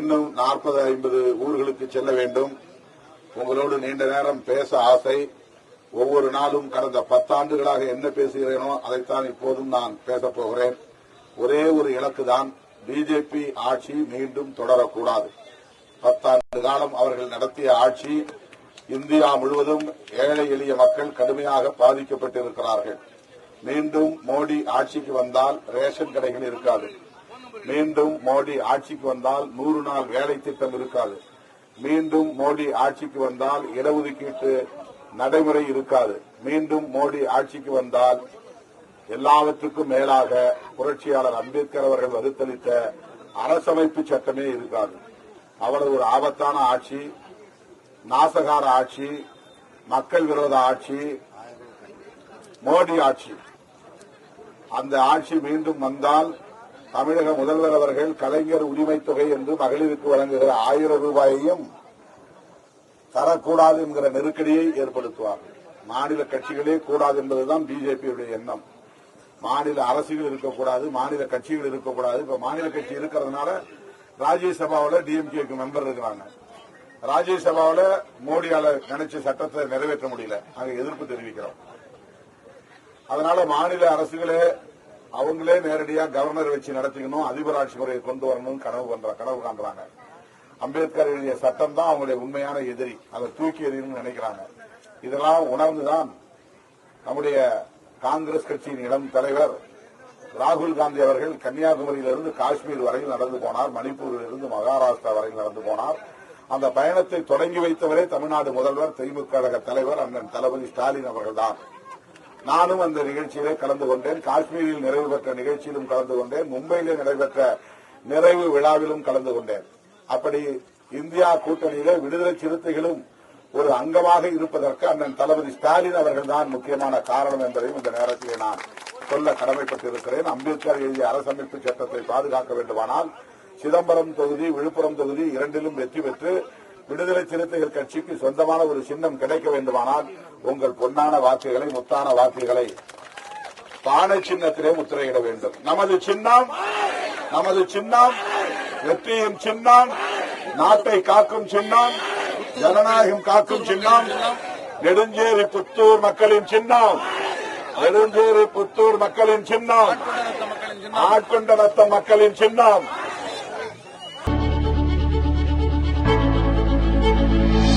இன்னும் நாற்பது ஐம்பது ஊர்களுக்கு செல்ல வேண்டும். உங்களோடு நீண்ட நேரம் பேச ஆசை. ஒவ்வொரு நாளும் கடந்த பத்தாண்டுகளாக என்ன பேசுகிறேனோ அதைத்தான் இப்போதும் நான் பேசப் போகிறேன். ஒரே ஒரு இலக்கு தான் பிஜேபி ஆட்சி மீண்டும் தொடரக்கூடாது. பத்தாண்டு காலம் அவர்கள் நடத்திய ஆட்சி இந்தியா முழுவதும் ஏழை எளிய மக்கள் கடுமையாக பாதிக்கப்பட்டிருக்கிறார்கள். மீண்டும் மோடி ஆட்சிக்கு வந்தால் ரேஷன் கடைகள் இருக்காது. மீண்டும் மோடி ஆட்சிக்கு வந்தால் நூறு நாள் வேலை திட்டம் இருக்காது. மீண்டும் மோடி ஆட்சிக்கு வந்தால் இடஒதுக்கீட்டு நடைமுறை இருக்காது. மீண்டும் மோடி ஆட்சிக்கு வந்தால் எல்லாவற்றுக்கும் மேலாக புரட்சியாளர் அம்பேத்கர் அவர்கள் வகுத்தளித்த அரசமைப்பு சட்டமே இருக்காது. அவ்வளவு ஒரு ஆபத்தான ஆட்சி நாசகார ஆட்சி மக்கள் விரோத ஆட்சி மோடி ஆட்சி. அந்த ஆட்சி மீண்டும் வந்தால் தமிழக முதல்வர் அவர்கள் கலைஞர் உரிமைத் தொகை என்று மகளிருக்கு வழங்குகிற ஆயிரம் ரூபாயையும் தரக்கூடாது என்கிற நெருக்கடியை ஏற்படுத்துவார்கள் மாநில கட்சிகளே கூடாது என்பதுதான் பிஜேபியுடைய எண்ணம். மாநில அரசுகள் இருக்கக்கூடாது மாநில கட்சிகள் இருக்கக்கூடாது. இப்ப மாநில கட்சி இருக்கிறதுனால ராஜ்யசபாவில் டிஎம்கேக்கு மெம்பர் இருக்கிறாங்க. ராஜ்யசபாவில் மோடியால நினைச்ச சட்டத்தை நிறைவேற்ற முடியல. நாங்க எதிர்ப்பு தெரிவிக்கிறோம். அதனால மாநில அரசுகளே அவங்களே நேரடியா கவர்னர் வச்சு நடத்திக்கணும் அதிபர் ஆட்சி முறையை கொண்டு வரணும் கனவு பண்ற கனவு காண்றாங்க. அம்பேத்கர் எழுதிய சட்டம் தான் அவங்களுடைய உண்மையான எதிரி. அதை தூக்கி எறியணும்னு நினைக்கிறாங்க. இதெல்லாம் உணர்ந்துதான் நம்முடைய காங்கிரஸ் கட்சியின் இளம் தலைவர் ராகுல் காந்தி அவர்கள் கன்னியாகுமரியிலிருந்து காஷ்மீர் வரையில் நடந்து போனார் மணிப்பூரிலிருந்து மகாராஷ்டிரா வரையில் நடந்து போனார். அந்த பயணத்தை தொடங்கி வைத்தவரே தமிழ்நாடு முதல்வர் திமுக கழக தலைவர் அண்ணன் தளபதி ஸ்டாலின் அவர்கள்தான். நானும் அந்த நிகழ்ச்சியிலே கலந்து கொண்டேன். காஷ்மீரில் நிறைவு பெற்ற நிகழ்ச்சியிலும் கலந்து கொண்டேன். மும்பையிலே நடைபெற்ற நிறைவு விழாவிலும் கலந்து கொண்டேன். அப்படி இந்தியா கூட்டணியிலே விடுதலை சிறுத்தைகளும் ஒரு அங்கமாக இருப்பதற்கு அண்ணன் தளபதி ஸ்டாலின் அவர்கள் தான் முக்கியமான காரணம் என்பதையும் இந்த நேரத்தில் நான் சொல்ல கடமைப்பட்டிருக்கிறேன். அம்பேத்கர் எழுதிய அரசமைப்பு சட்டத்தை பாதுகாக்க வேண்டுமானால் சிதம்பரம் தொகுதி விழுப்புரம் தொகுதி இரண்டிலும் வெற்றி பெற்று விடுதலை சிறுத்தைகள் கட்சிக்கு சொந்தமான ஒரு சின்னம் கிடைக்க வேண்டுமானால் உங்கள் பொன்னான வாக்குகளை முத்தான வாக்குகளை பானை சின்னத்திலே முத்திரையிட வேண்டும். நமது சின்னம் நமது சின்னம் வெற்றியும் சின்னம் நாட்டை காக்கும் சின்னம் ஜனநாயகம் காக்கும் சின்னம் நெடுஞ்சேரி புத்தூர் மக்களின் சின்னம் நெடுஞ்சேரி புத்தூர் மக்களின் சின்னம் ஆட்கொண்ட ரத்த மக்களின் சின்னம் Thank you.